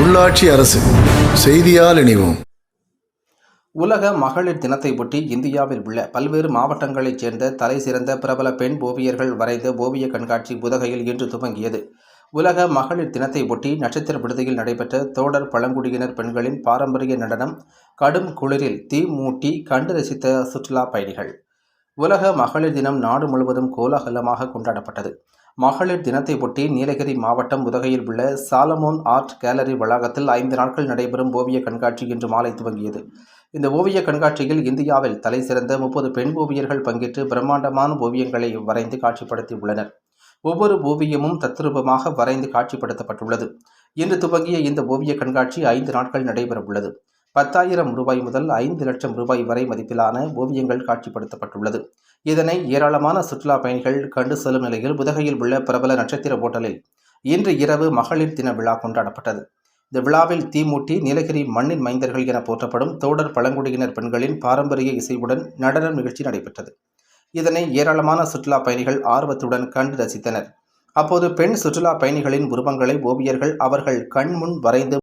உள்ளாட்சி அரசு செய்தியால் இணைவோம். உலக மகளிர் தினத்தை ஒட்டி இந்தியாவில் உள்ள பல்வேறு மாவட்டங்களைச் சேர்ந்த தலை சிறந்த பிரபல பெண் ஓவியர்கள் வரைந்த ஓவிய கண்காட்சி புதகையில் இன்று துவங்கியது. உலக மகளிர் தினத்தை ஒட்டி நட்சத்திர விடுதியில் நடைபெற்ற தோடர் பழங்குடியினர் பெண்களின் பாரம்பரிய நடனம் கடும் குளிரில் தீ மூட்டி கண்டு ரசித்த சுற்றுலா பயணிகள். உலக மகளிர் தினம் நாடு முழுவதும் கோலாகலமாக கொண்டாடப்பட்டது. மகளிர் தினத்தை ஒட்டி நீலகிரி மாவட்டம் உதகையில் உள்ள சாலமோன் ஆர்ட் கேலரி வளாகத்தில் ஐந்து நாட்கள் நடைபெறும் ஓவிய கண்காட்சி இன்று மாலை துவங்கியது. இந்த ஓவிய கண்காட்சியில் இந்தியாவில் தலை சிறந்த முப்பது பெண் ஓவியர்கள் பங்கேற்று பிரம்மாண்டமான ஓவியங்களை வரைந்து காட்சிப்படுத்தி உள்ளனர் ஒவ்வொரு ஓவியமும் தத்ரூபமாக வரைந்து காட்சிப்படுத்தப்பட்டுள்ளது. இன்று துவங்கிய இந்த ஓவிய கண்காட்சி ஐந்து நாட்கள் நடைபெறவுள்ளது. பத்தாயிரம் ரூபாய் முதல் ஐந்து லட்சம் ரூபாய் வரை மதிப்பிலான ஓவியங்கள் காட்சிப்படுத்தப்பட்டுள்ளது. இதனை ஏராளமான சுற்றுலா பயணிகள் கண்டு செல்லும் நிலையில் உதகையில் உள்ள பிரபல நட்சத்திர ஓட்டலில் இன்று இரவு மகளிர் தின விழா கொண்டாடப்பட்டது. இந்த விழாவில் தீமூட்டி நீலகிரி மண்ணின் மைந்தர்கள் என போற்றப்படும் தோடர் பழங்குடியினர் பெண்களின் பாரம்பரிய இசையுடன் நடன நிகழ்ச்சி நடைபெற்றது. இதனை ஏராளமான சுற்றுலா பயணிகள் ஆர்வத்துடன் கண்டு ரசித்தனர். அப்போது பெண் சுற்றுலா பயணிகளின் உருவங்களை ஓவியர்கள் அவர்கள் கண்முன் வரைந்து